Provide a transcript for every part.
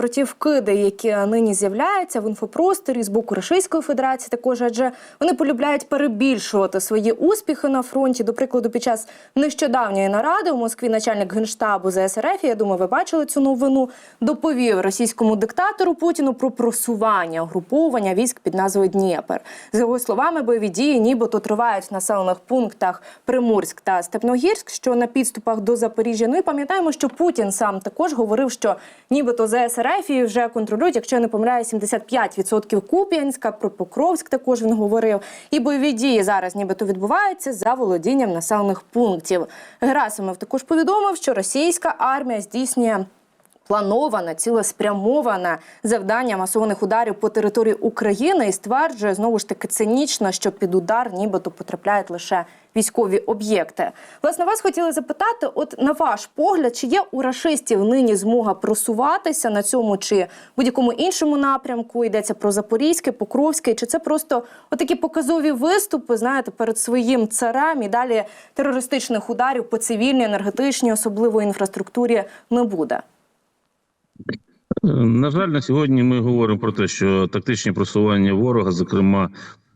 про ті вкиди, які нині з'являються в інфопросторі з боку Російської Федерації, також адже вони полюбляють перебільшувати свої успіхи на фронті. До прикладу, під час нещодавньої наради у Москві начальник генштабу ЗСРФ, я думаю, ви бачили цю новину, доповів російському диктатору Путіну про просування угруповання військ під назвою Дніпер. За його словами, бойові дії нібито тривають в населених пунктах Приморськ та Степногірськ, що на підступах до Запоріжжя. Ну і пам'ятаємо, що Путін сам також говорив, що нібито ЗСРФ і вже контролюють, якщо я не помиляю, 75% Куп'янська, про Покровськ також він говорив. І бойові дії зараз нібито відбуваються за володінням населених пунктів. Герасимов також повідомив, що російська армія здійснює плановане, цілеспрямоване завдання масованих ударів по території України і стверджує знову ж таки цинічно, що під удар нібито потрапляють лише військові об'єкти. Власне, вас хотіли запитати: от на ваш погляд, чи є у рашистів нині змога просуватися на цьому чи будь-якому іншому напрямку? Йдеться про Запорізьке, Покровське, чи це просто отакі показові виступи, знаєте, перед своїм царем і далі терористичних ударів по цивільній, енергетичній, особливо інфраструктурі не буде? На жаль, на сьогодні ми говоримо про те, що тактичні просування ворога, зокрема е,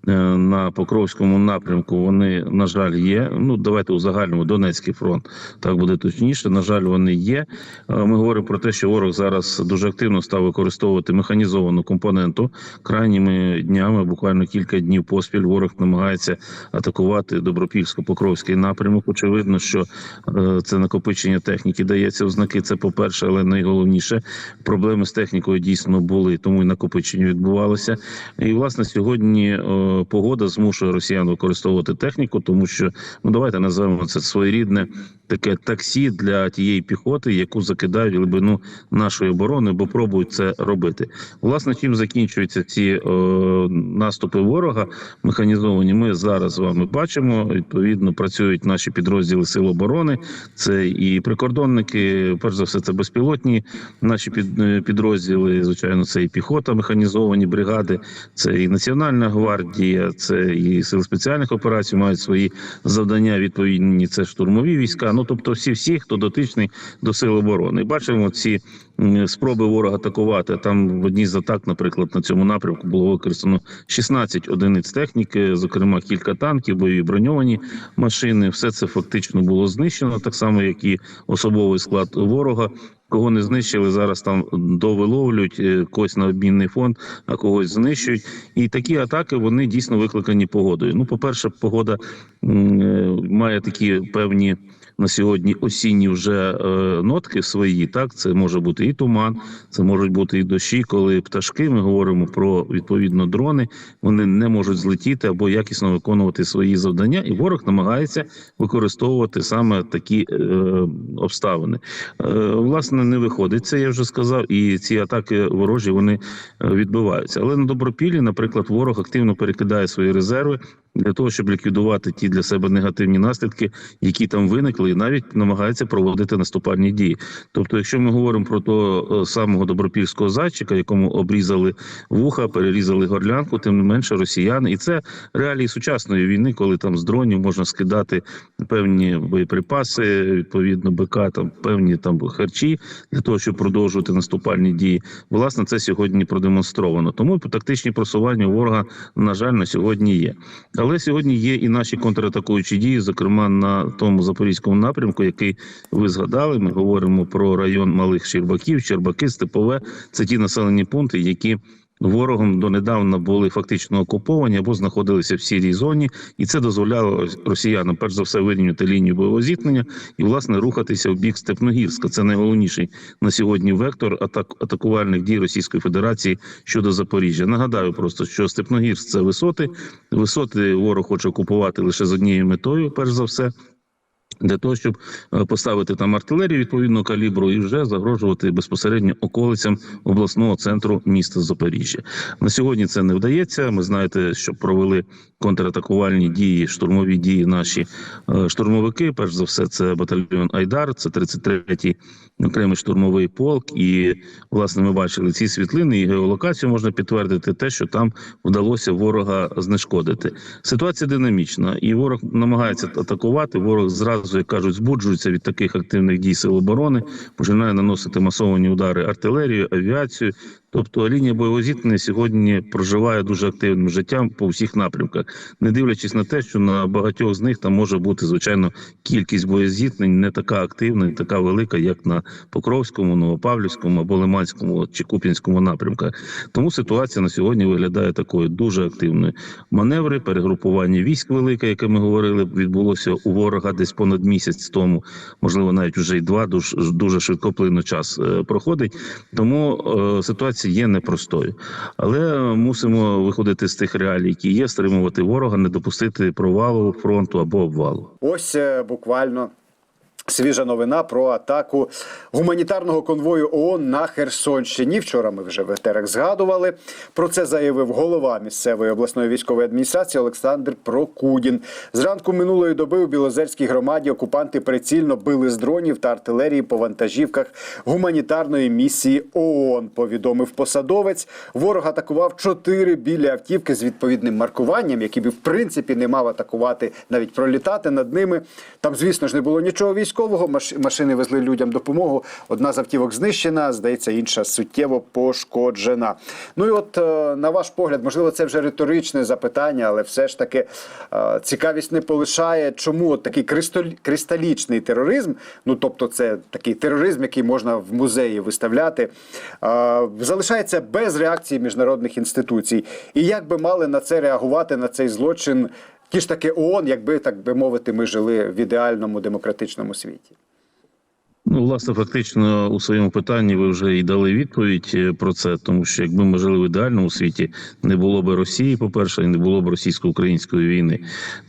на Покровському напрямку, вони на жаль є. Ну давайте у загальному Донецький фронт так буде точніше. На жаль, вони є. Е, Ми говоримо про те, що ворог зараз дуже активно став використовувати механізовану компоненту. Крайніми днями, буквально кілька днів поспіль, ворог намагається атакувати Добропільсько-Покровський напрямок. Очевидно, що е, це накопичення техніки дається в знаки. Це по перше, але найголовніше проблеми з технікою дійсно були, тому і накопичення відбувалося. І власне сьогодні е, погода змушує росіян використовувати техніку, тому що ну давайте називаємо це своєрідне таке таксі для тієї піхоти, яку закидають глибину нашої оборони, бо пробують це робити. Власне, чим закінчуються ці е, наступи ворога механізовані? Ми зараз з вами бачимо. Відповідно, працюють наші підрозділи Сил оборони. Це і прикордонники, перш за все, це безпілотні наші е, підрозділи. Звичайно, це і піхота, механізовані бригади, це і Національна гвардія, це і сили спеціальних операцій мають свої завдання. Відповідні це штурмові війська. Ну тобто, всі, всі, хто дотичний до сил оборони, бачимо ці спроби ворога атакувати. Там в одній з атак, наприклад, на цьому напрямку було використано 16 одиниць техніки, зокрема кілька танків, бойові броньовані машини. Все це фактично було знищено, так само як і особовий склад ворога. Кого не знищили, зараз там довиловлюють е, когось на обмінний фонд, а когось знищують. І такі атаки вони дійсно викликані погодою. Ну, по-перше, погода е, має такі певні на сьогодні осінні вже е, нотки свої. Так, це може бути і туман, це можуть бути і дощі, коли пташки. Ми говоримо про відповідно дрони. Вони не можуть злетіти або якісно виконувати свої завдання, і ворог намагається використовувати саме такі е, обставини. Е, власне, не виходить це. Я вже сказав, і ці атаки ворожі вони е, відбиваються. Але на добропіллі, наприклад, ворог активно перекидає свої резерви для того, щоб ліквідувати ті для себе негативні наслідки, які там виникли, і навіть намагається проводити наступальні дії. Тобто, якщо ми говоримо про того е, самого добропільського зайчика, якому обрізали вуха, перерізали горлянку, тим не менше росіяни, і це реалії сучасної війни, коли там з дронів можна скидати певні боєприпаси, відповідно БК, там певні там харчі для того, щоб продовжувати наступальні дії. Власне, це сьогодні продемонстровано. Тому тактичні просування ворога, на жаль, на сьогодні є. Але сьогодні є і наші контратакуючі дії, зокрема на тому запорізькому напрямку, який ви згадали. Ми говоримо про район малих Щербаків, Щербаки, Степове. Це ті населені пункти, які ворогом донедавна були фактично окуповані або знаходилися в сірій зоні, і це дозволяло росіянам перш за все вирівняти лінію бойового зіткнення і власне рухатися в бік Степногірська. Це найголовніший на сьогодні вектор атак атакувальних дій Російської Федерації щодо Запоріжжя. Нагадаю просто, що Степногірськ це висоти. Висоти ворог хоче окупувати лише з однією метою, перш за все. Для того щоб е, поставити там артилерію відповідного калібру і вже загрожувати безпосередньо околицям обласного центру міста Запоріжжя. На сьогодні це не вдається. Ми знаєте, що провели контратакувальні дії, штурмові дії наші е, штурмовики. Перш за все, це батальйон Айдар, це 33-й окремий штурмовий полк. І власне ми бачили ці світлини і геолокацію можна підтвердити те, що там вдалося ворога знешкодити. Ситуація динамічна, і ворог намагається атакувати. Ворог зразу, як кажуть, збуджуються від таких активних дій сил оборони, починає наносити масовані удари артилерію, авіацію. Тобто лінія бойового зіткнення сьогодні проживає дуже активним життям по всіх напрямках, не дивлячись на те, що на багатьох з них там може бути звичайно кількість боєзіткнень не така активна, не така велика, як на Покровському, Новопавлівському або Лиманському чи Куп'янському напрямках. Тому ситуація на сьогодні виглядає такою дуже активною. Маневри, перегрупування військ велике, яке ми говорили, відбулося у ворога десь понад місяць тому, можливо, навіть уже й два дуже, дуже швидкоплинно час е, проходить. Тому е, ситуація є непростою, але мусимо виходити з тих реалій, які є, стримувати ворога, не допустити провалу фронту або обвалу. Ось е, буквально. Свіжа новина про атаку гуманітарного конвою ООН на Херсонщині. Вчора ми вже в етерах згадували. Про це заявив голова місцевої обласної військової адміністрації Олександр Прокудін. Зранку минулої доби у Білозерській громаді окупанти прицільно били з дронів та артилерії по вантажівках гуманітарної місії ООН. Повідомив посадовець. Ворог атакував чотири білі автівки з відповідним маркуванням, які б в принципі не мав атакувати, навіть пролітати над ними. Там, звісно ж, не було нічого військового. Маш- Машини везли людям допомогу. Одна з автівок знищена, здається, інша суттєво пошкоджена. Ну і от е, на ваш погляд, можливо, це вже риторичне запитання, але все ж таки е, цікавість не полишає. Чому от такий кристалічний тероризм? Ну тобто, це такий тероризм, який можна в музеї виставляти, е, залишається без реакції міжнародних інституцій. І як би мали на це реагувати на цей злочин? Ті ж таки ООН, якби так би мовити, ми жили в ідеальному демократичному світі. Ну, власне, фактично у своєму питанні ви вже і дали відповідь е, про це, тому що якби ми жили в ідеальному світі, не було б Росії, по-перше, і не було б російсько-української війни.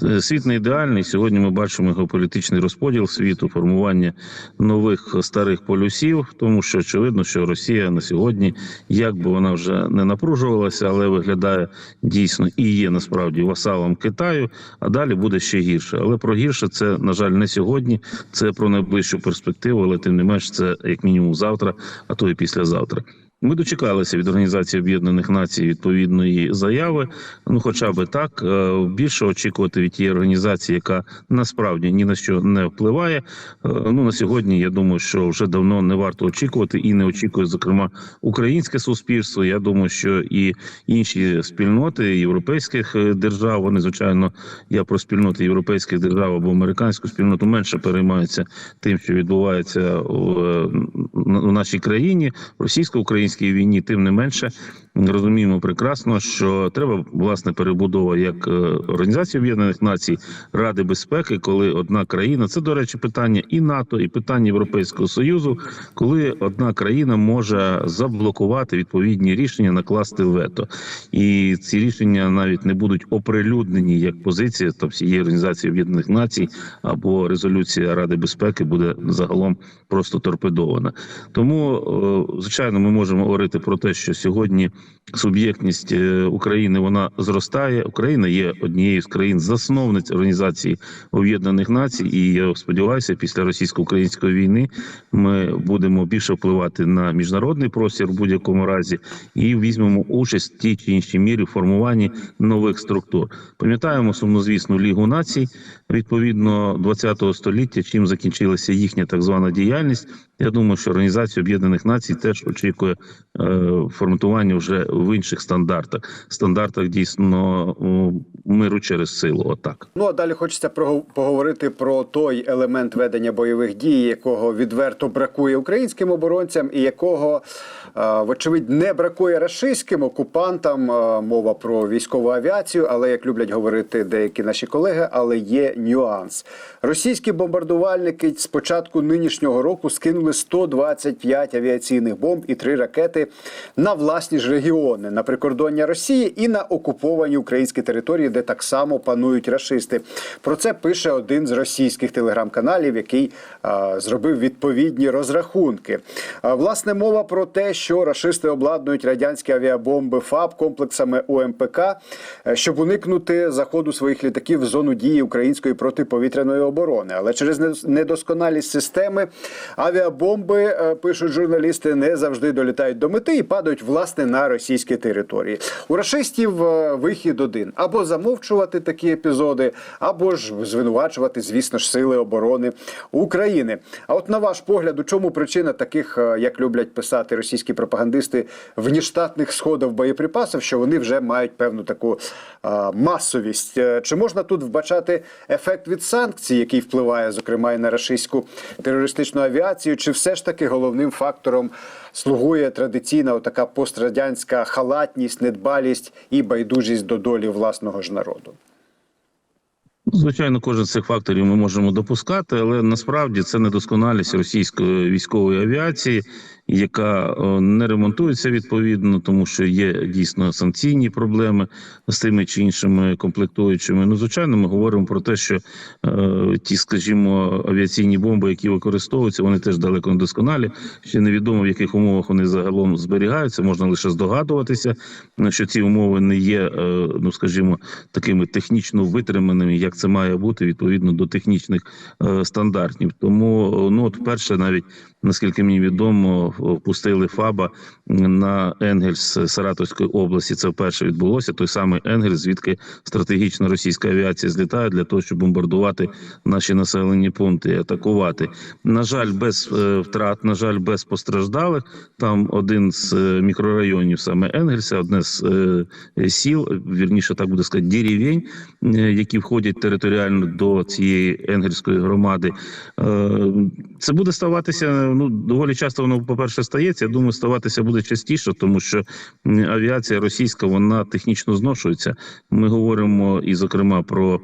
Е, Світ не ідеальний. Сьогодні ми бачимо геополітичний розподіл світу, формування нових старих полюсів, тому що очевидно, що Росія на сьогодні, як би вона вже не напружувалася, але виглядає дійсно і є насправді васалом Китаю. А далі буде ще гірше. Але про гірше це на жаль не сьогодні. Це про найближчу перспективу, але тим не менш, це як мінімум завтра, а то і післязавтра. Ми дочекалися від Організації Об'єднаних Націй відповідної заяви. Ну, хоча би так, Е, більше очікувати від тієї організації, яка насправді ні на що не впливає. Е, Ну на сьогодні я думаю, що вже давно не варто очікувати і не очікує, зокрема, українське суспільство. Я думаю, що і інші спільноти європейських е, держав, вони звичайно, я про спільноти європейських держав або американську спільноту менше переймаються тим, що відбувається в, нашій країні, в російсько-українській війні. Тим не менше, розуміємо прекрасно, що треба власне перебудова як е, Організації Об'єднаних Націй, Ради безпеки, коли одна країна, це до речі, питання і НАТО, і питання Європейського союзу, коли одна країна може заблокувати відповідні рішення, накласти вето, і ці рішення навіть не будуть оприлюднені як позиція та всієї організації Об'єднаних Націй або резолюція Ради безпеки буде загалом просто торпедована. Тому, е, звичайно, ми можемо говорити про те, що сьогодні суб'єктність е, України вона зростає. Україна є однією з країн засновниць організації Об'єднаних Націй, і я сподіваюся, після російсько-української війни ми будемо більше впливати на міжнародний простір в будь-якому разі і візьмемо участь в тій чи іншій мірі в формуванні нових структур. Пам'ятаємо сумнозвісну лігу націй відповідно 20-го століття, чим закінчилася їхня так звана діяльність. Я думаю, що Організація Об'єднаних Націй теж очікує форматування вже в інших стандартах, стандартах дійсно миру через силу. Отак. Ну а далі хочеться поговорити про той елемент ведення бойових дій, якого відверто бракує українським оборонцям, і якого, е, вочевидь, не бракує рашистським окупантам. Е, Мова про військову авіацію, але як люблять говорити деякі наші колеги, але є нюанс. Російські бомбардувальники з початку нинішнього року скинули 125 авіаційних бомб і три ракети на власні ж регіони на прикордоння Росії і на окуповані українські території, де так само панують рашисти. Про це пише один з російських телеграм-каналів, який а, зробив відповідні розрахунки. А, власне, мова про те, що рашисти обладнують радянські авіабомби ФАБ комплексами ОМПК, е, щоб уникнути заходу своїх літаків в зону дії української протиповітряної оборони. Але через недосконалість системи авіабомби, е, пишуть журналісти, не завжди долітають до мети і падають власне на російські території. У рашистів е, вихід один: або замовчувати такі епізоди, або ж звинувачувати, звісно ж, сили оборони України. А от на ваш погляд, у чому причина таких, е, як люблять писати російські пропагандисти, внештатних сходів боєприпасів, що вони вже мають певну таку е, масовість? Чи можна тут вбачати ефект від санкцій, який впливає, зокрема, і на російську терористичну авіацію? Чи все ж таки головним фактором слугує традиційна така пострадянська халатність, недбалість і байдужість до долі власного ж народу? Ну, Звичайно, кожен з цих факторів ми можемо допускати, але насправді це недосконалість російської військової авіації, яка е, не ремонтується відповідно, тому що є дійсно санкційні проблеми з тими чи іншими комплектуючими. Ну, звичайно, ми говоримо про те, що е, ті, скажімо, авіаційні бомби, які використовуються, вони теж далеко не досконалі. Ще невідомо в яких умовах вони загалом зберігаються. Можна лише здогадуватися, е, що ці умови не є, е, ну скажімо, такими технічно витриманими, як це має бути відповідно до технічних е, стандартів. Тому е, ну от вперше навіть наскільки мені відомо, впустили ФАБа на Енгельс Саратовської області. Це вперше відбулося. Той самий Енгельс, звідки стратегічна російська авіація злітає для того, щоб бомбардувати наші населені пункти, і атакувати. На жаль, без е, втрат, на жаль, без постраждалих. Там один з мікрорайонів, саме Енгельса, одне з сіл, вірніше так буде сказати, деревень, які входять територіально до цієї енгельської громади. Е, Це буде ставатися. Ну доволі часто воно, по-перше, стається. Я думаю, ставатися буде частіше, тому що авіація російська вона технічно зношується. Ми говоримо і, зокрема, про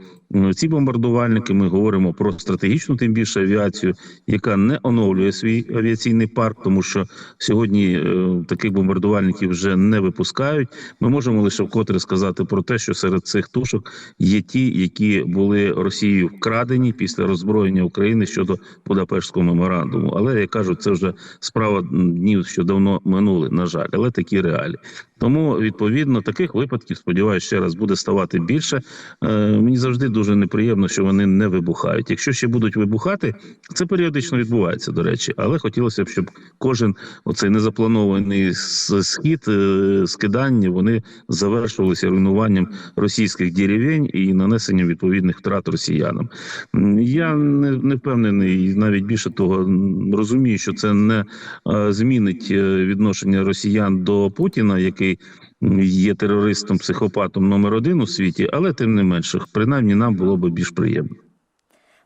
ці бомбардувальники. Ми говоримо про стратегічну, тим більше авіацію, яка не оновлює свій авіаційний парк, тому що сьогодні е, таких бомбардувальників вже не випускають. Ми можемо лише вкотре сказати про те, що серед цих тушок є ті, які були Росією вкрадені після роззброєння України щодо Будапештського меморандуму. Але я кажу, це вже справа днів, що давно минули. На жаль, але такі реалії. Тому відповідно таких випадків, сподіваюся, ще раз буде ставати більше. Е, мені завжди дуже неприємно, що вони не вибухають. Якщо ще будуть вибухати, це періодично відбувається, до речі. Але хотілося б, щоб кожен оцей незапланований схід, е, скидання, вони завершувалися руйнуванням російських деревень і нанесенням відповідних втрат росіянам. Я не, не впевнений, навіть більше того, розумію, що це не е, змінить е, відношення росіян до Путіна, який є терористом, психопатом номер один у світі, але тим не менше, принаймні нам було би більш приємно.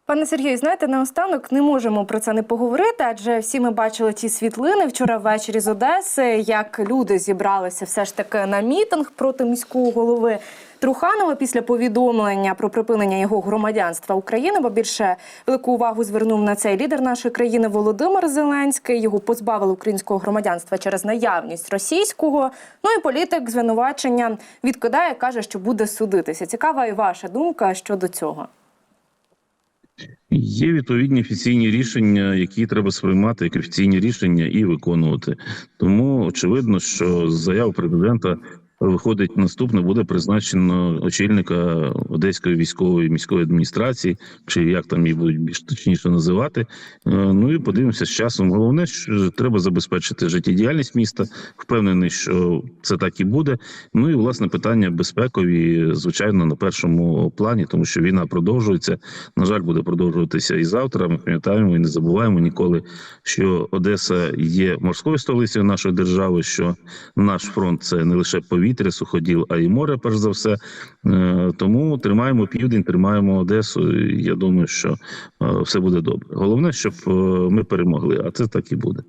Пане Сергію, знаєте, наостанок не можемо про це не поговорити, адже всі ми бачили ті світлини вчора ввечері з Одеси, як люди зібралися все ж таки на мітинг проти міського голови Труханова після повідомлення про припинення його громадянства України. Бо більше велику увагу звернув на цей лідер нашої країни Володимир Зеленський. Його позбавили українського громадянства через наявність російського. Ну і політик звинувачення відкидає, каже, що буде судитися. Цікава і ваша думка щодо цього. Є відповідні офіційні рішення, які треба сприймати як офіційні рішення і виконувати. Тому очевидно, що заяв президента виходить наступне, буде призначено очільника Одеської військової міської адміністрації, чи як там її будуть більш точніше називати. Е, Ну і подивимося з часом. Головне, що треба забезпечити життєдіяльність міста. Впевнений, що це так і буде. Ну і власне питання безпекові, звичайно, на першому плані, тому що війна продовжується. На жаль, буде продовжуватися і завтра. Ми пам'ятаємо і не забуваємо ніколи, що Одеса є морською столицею нашої держави. Що наш фронт це не лише повітря, суходіл, а й море, перш за все. Е, Тому тримаємо південь, тримаємо Одесу. Я думаю, що е, все буде добре. Головне, щоб е, ми перемогли, а це так і буде.